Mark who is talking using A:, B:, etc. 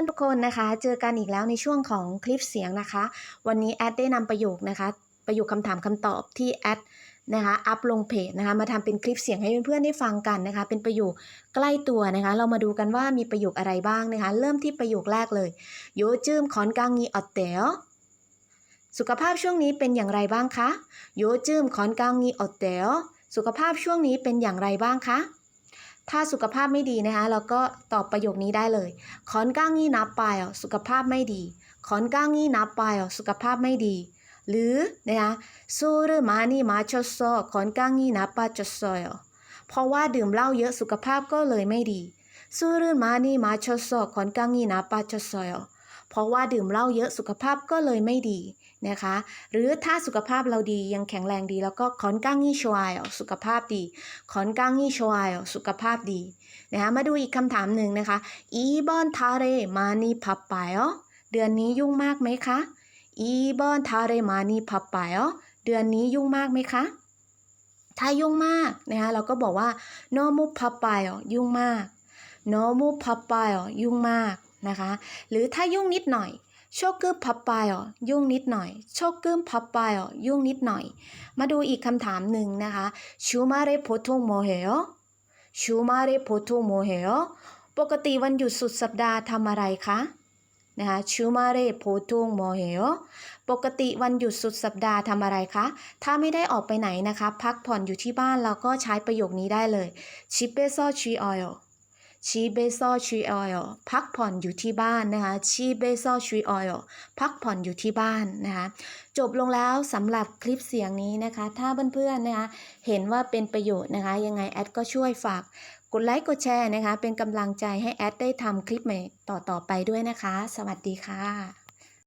A: ท่านทุกคนนะคะ เจอกันอีกแล้วในช่วงของคลิปเสียงนะคะ วันนี้แอดได้นำประโยคนะคะ ประโยคคำถามคำตอบที่แอดนะคะอัพลงเพจนะคะมาทำเป็นคลิปเสียงให้เพื่อนๆได้ฟังกันนะคะ เป็นประโยคใกล้ตัวนะคะ เรามาดูกันว่ามีประโยคอะไรบ้างนะคะ เริ่มที่ประโยคแรกเลยโยจืมคอนกังงีออตเตลสุขภาพช่วงนี้เป็นอย่างไรบ้างคะโยจืมคอนกังงีออตเตลสุขภาพช่วงนี้เป็นอย่างไรบ้างคะ ถ้าสุขภาพไม่ดีนะคะเราก็ตอบประโยคนี้ได้เลยขอนก้างงี้นับไปอะสุขภาพไม่ดีขอนก้างงี้นับไปอะสุขภาพไม่ดี หรือนะคะซูรุมานี่มาชดซอขอนก้างงี้นับปาชดซอยอ่เพราะว่าดื่มเหล้าเยอะสุขภาพก็เลยไม่ดีซูรุมานี่มาชดซอขอนก้างงี้นับปาชดซอยอ่ เพราะว่าดื่มเหล้าเยอะสุขภาพก็เลยไม่ดีนะคะ หรือถ้าสุขภาพเราดียังแข็งแรงดี แล้วก็คอนก้างงี้ชวายสุขภาพดีคอนกังยี่ชวายสุขภาพดีนะคะมาดูอีกคำถามหนึ่งนะคะอีบอนทาเรมานีพับไปายเดือนนี้ยุ่งมากไหมคะอีบอนทาเรมานีพับไปายเดือนนี้ยุ่งมากไหมคะถ้ายุ่งมากนะคะเราก็บอกว่า no mu p a p a y ยุ่งมาก no mu p a p a y ยุ่งมาก นะคะ หรือถ้ายุ่งนิดหน่อยโชกึพับไปายยุ่งนิดหน่อยโชกึพับไปายยุ่งนิดหน่อย มาดูอีกคำถามหนึ่งนะคะชูมาเรโพทงโมเฮโอชูมาเรโพทงโมเฮโอปกติวันหยุดสุดสัปดาห์ทำอะไรคะนะคะชูมาเรโพทงโมเฮโอปกติวันหยุดสุดสัปดาห์ทำอะไรคะ ถ้าไม่ได้ออกไปไหนนะคะ พักผ่อนอยู่ที่บ้านเราก็ใช้ประโยคนี้ได้เลยชิเปโซชีออย ชีเบซอชีออยพักผ่อนอยู่ที่บ้านนะคะชีเบซอชีออยพักผ่อนอยู่ที่บ้านนะคะจบลงแล้วสำหรับคลิปเสียงนี้นะคะ ถ้าเพื่อนๆนะคะเห็นว่าเป็นประโยชน์นะคะ ยังไงแอดก็ช่วยฝากกดไลค์กดแชร์นะคะ เป็นกำลังใจให้แอดได้ทำคลิปใหม่ต่อๆไปด้วยนะคะ สวัสดีค่ะ